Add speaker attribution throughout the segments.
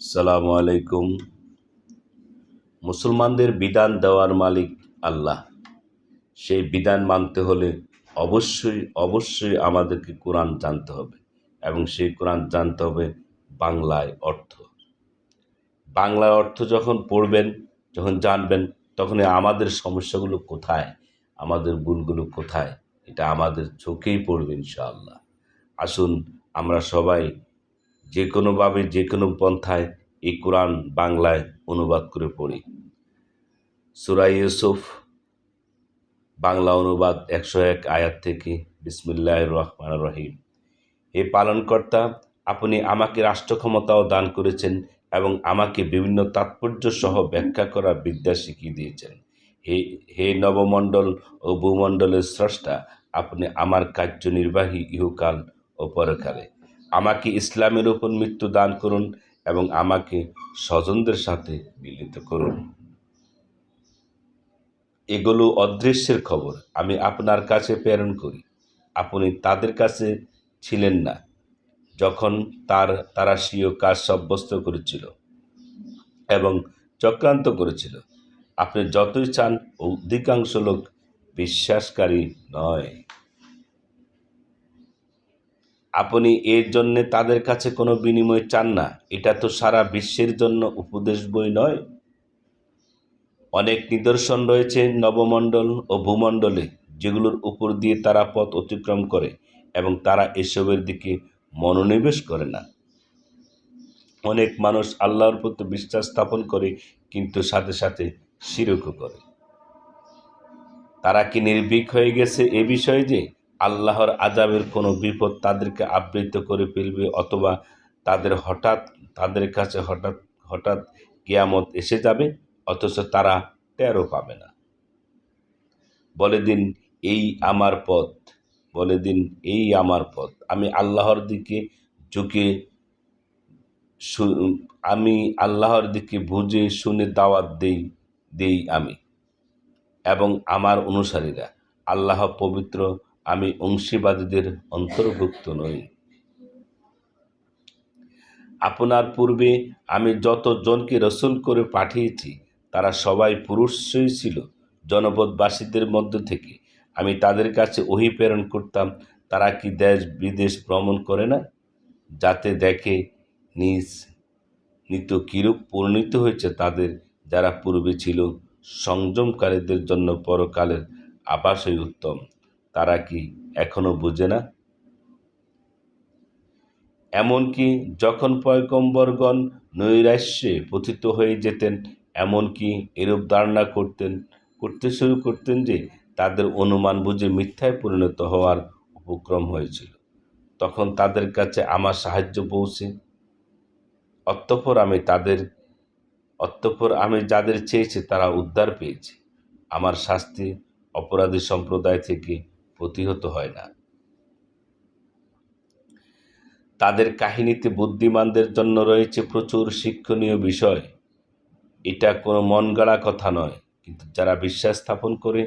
Speaker 1: সালামু আলাইকুম মুসলমানদের বিধান দেওয়ার মালিক আল্লাহ। সেই বিধান মানতে হলে অবশ্যই অবশ্যই আমাদেরকে কোরআন জানতে হবে এবং সেই কোরআন জানতে হবে বাংলায় অর্থ। বাংলায় অর্থ যখন পড়বেন, যখন জানবেন, তখনই আমাদের সমস্যাগুলো কোথায়, আমাদের ভুলগুলো কোথায়, এটা আমাদের চোখেই পড়বে ইনশাআল্লাহ। আসুন আমরা সবাই যে কোনোভাবে যে কোনো পন্থায় এই কোরআন বাংলায় অনুবাদ করে পড়ি। সুরাই ইউসুফ, বাংলা অনুবাদ একশো এক আয়াত থেকে বিসমিল্লাহ রহমান রহিম। হে পালনকর্তা, আপনি আমাকে রাষ্ট্র ক্ষমতাও দান করেছেন এবং আমাকে বিভিন্ন তাৎপর্য সহ ব্যাখ্যা করার বিদ্যা শিখিয়ে দিয়েছেন। হে হে নবমণ্ডল ও ভূমণ্ডলের স্রষ্টা, আপনি আমার কার্যনির্বাহী ইহুকাল ও পরকালে আমাকে ইসলামের উপর মৃত্যু দান করুন এবং আমাকে স্বজনদের সাথে মিলিত করুন। এগুলো অদৃশ্যের খবর। আমি আপনার কাছে প্রেরণ করি। আপনি তাদের কাছে ছিলেন না, যখন তার তারা স্বীয় কাজ সাব্যস্ত করেছিল এবং চক্রান্ত করেছিল। আপনি যতই চান, অধিকাংশ লোক বিশ্বাসকারী নয়। আপনি এর জন্য তাদের কাছে কোনো বিনিময় চান না। এটা তো সারা বিশ্বের জন্য উপদেশ বই নয়। অনেক নিদর্শন রয়েছে নবমণ্ডল ও ভূমণ্ডলে, যেগুলোর উপর দিয়ে তারা পথ অতিক্রম করে এবং তারা এসবের দিকে মনোনিবেশ করে না। অনেক মানুষ আল্লাহর প্রতি বিশ্বাস স্থাপন করে, কিন্তু সাথে সাথে শিরকও করে। তারা কি নির্ভীক হয়ে গেছে এ বিষয়ে যে আল্লাহর আজাবের কোনো বিপদ তাদেরকে আবৃত করে ফেলবে অথবা তাদের হঠাৎ, তাদের কাছে হঠাৎ হঠাৎ কেয়ামত এসে যাবে, অথচ তারা টেরও পাবে না। বলে দিন, এই আমার পথ। বলে দিন, এই আমার পথ। আমি আল্লাহর দিকে ঝুঁকে আমি আল্লাহর দিকে বুঝে শুনে দাওয়াত দেই দেই আমি। এবং আমার অনুসারীরা আল্লাহ পবিত্র আমি অংশীবাদীদের অন্তর্ভুক্ত নই। আপনার পূর্বে আমি যত জনকে রসুল করে পাঠিয়েছি, তারা সবাই পুরুষই ছিল। জনপদবাসীদের মধ্য থেকে আমি তাদের কাছে ওহি প্রেরণ করতাম, তারা কি দেশ বিদেশ ভ্রমণ করে না? যাতে দেখে নিজ নিত কিরূপ পরিণত হয়েছে তাদের, যারা পূর্বে ছিল সংযমকারীদের জন্য পরকালের আবাসই উত্তম। তারা কি এখনও বুঝে না? এমনকি যখন পয়গম্বরগণ নৈরাশ্যে পতিত হয়ে যেতেন, এমনকি এরূপ ধারণা করতেন, করতে শুরু করতেন যে তাদের অনুমান বুঝে মিথ্যায় পরিণত হওয়ার উপক্রম হয়েছিল। তখন তাদের কাছে আমার সাহায্য পৌঁছে। অতঃপর আমি তাদের, অতঃপর আমি যাদের চেয়েছি তারা উদ্ধার পেয়েছে। আমার শাস্তি, অপরাধী সম্প্রদায় থেকে প্রতিহত হয় না। তাদের কাহিনীতে বুদ্ধিমানদের জন্য রয়েছে প্রচুর শিক্ষণীয় বিষয়। এটা কোনো মন কথা নয়, কিন্তু যারা বিশ্বাস স্থাপন করে,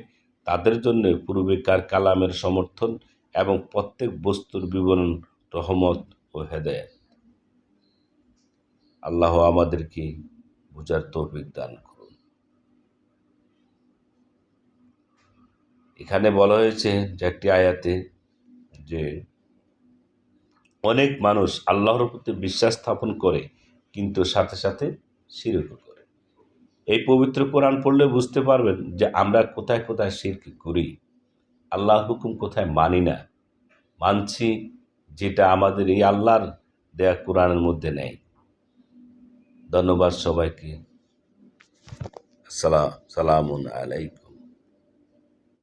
Speaker 1: তাদের জন্য পূর্বেকার কালামের সমর্থন এবং প্রত্যেক বস্তুর বিবরণ রহমত ও হেদায়ত। আল্লাহ আমাদেরকে বোঝার তৌফিক দান করুন এখানে বলা হয়েছে যে একটি আয়াতে যে অনেক মানুষ আল্লাহর প্রতি বিশ্বাস স্থাপন করে, কিন্তু সাথে সাথে শিরক করে। এই পবিত্র কোরআন পড়লে বুঝতে পারবেন যে আমরা কোথায় কোথায় শিরক করি। আল্লাহ হুকুম কোথায় মানি না। মানছি যেটা আমাদের এই আল্লাহর দেয়া কোরআনের মধ্যে নেই। ধন্যবাদ সবাইকে। সালাম সালামুন আলাইকুম।